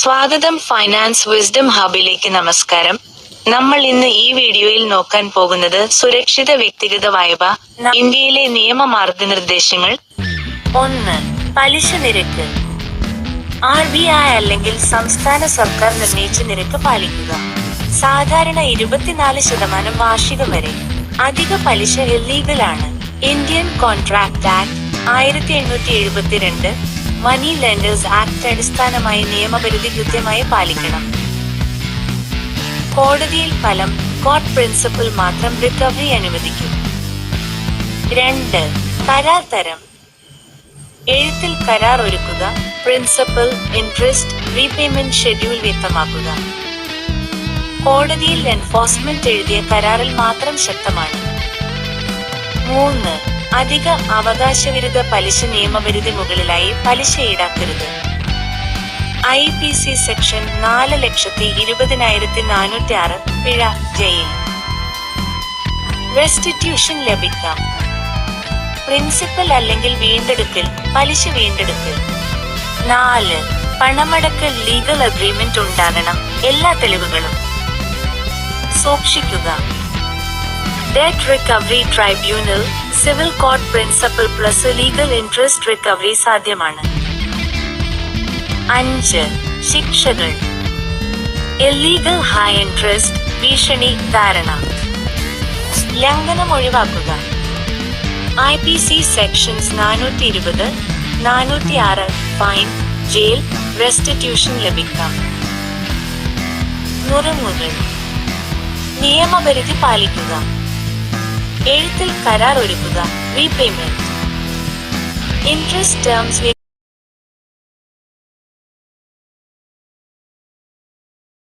സ്വാഗതം finance wisdom ഹബിലേക്ക് നമസ്കാരം. നമ്മൾ ഇന്ന് ഈ വീഡിയോയിൽ നോക്കാൻ പോകുന്നത് സുരക്ഷിത വ്യക്തിഗത വായ്പ ഇന്ത്യയിലെ നിയമ മാർഗനിർദ്ദേശങ്ങൾ ഒന്ന് പലിശ നിരക്ക്. ആർ ബി ഐ അല്ലെങ്കിൽ സംസ്ഥാന സർക്കാർ നിർണയിച്ച നിരക്ക് പാലിക്കുക. സാധാരണ ഇരുപത്തിനാല് ശതമാനം വാർഷികം വരെ. അധിക പലിശ ഇല്ലീഗൽ ആണ് ഇന്ത്യൻ കോൺട്രാക്ട് ആക്ട് ആയിരത്തി എണ്ണൂറ്റി എഴുപത്തിരണ്ട് മണി ലെൻഡേഴ്സ് ആക്ട് അടിസ്ഥാനമായി നിയമപരിധി കൃത്യമായി പാലിക്കണം. കോടതിയിൽ ഫലം കോർട്ട് പ്രിൻസിപ്പൽ മാത്രം റിക്കവറി അനുവദിക്കും. രണ്ട് കരാർ തരം. എഴുത്തിൽ കരാർ ഒരുക്കുക പ്രിൻസിപ്പൽ ഇൻട്രസ്റ്റ് റീപേയ്മെന്റ് ഷെഡ്യൂൾ വ്യക്തമാക്കുക. കോടതിയിൽ എൻഫോഴ്സ്മെന്റ് എഴുതിയ കരാറിൽ മാത്രം ശക്തമാണ്. മൂന്ന് അധിക അവകാശവിരുദ്ധ പലിശ നിയമപരിധി മുകളിലായി പലിശ ഈടാക്കരുത്. ഐ പി സി സെക്ഷൻ നാല് ലക്ഷത്തി ഇരുപതിനായിരത്തി നാനൂറ്റി ആറ് പിഴ ജയിൽ. റെസ്റ്റിറ്റ്യൂഷൻ ലഭിക്കാം. പ്രിൻസിപ്പൽ അല്ലെങ്കിൽ വീണ്ടെടുക്കൽ പലിശ വീണ്ടെടുക്കൽ. നാല് പണമടക്കൽ ലീഗൽ അഗ്രിമെന്റ് ഉണ്ടാകണം എല്ലാ തെളിവുകളും. സൂക്ഷിക്കുക. Debt recovery tribunal civil court principal plus legal interest recovery സാധ്യമാണ്. അഞ്ച് ശിക്ഷകൾ. ഇല്ലീഗൽ ഹൈ ഇൻട്രസ്റ്റ് ഭീഷണി ധാരണ. ലംഘനം ഒഴിവാക്കുക. ഐ പി സി സെക്ഷൻസ് നാനൂറ്റി ഇരുപത് നാനൂറ്റി ആറ് ഫൈൻ ജയിൽ റെസ്റ്റിറ്റ്യൂഷൻ ലഭിക്കാം നുറുങ്ങുകൾ നിയമപരിധി പാലിക്കുക. എഴുത്തിൽ കരാർ ഒരുക്കുക. Repayment interest terms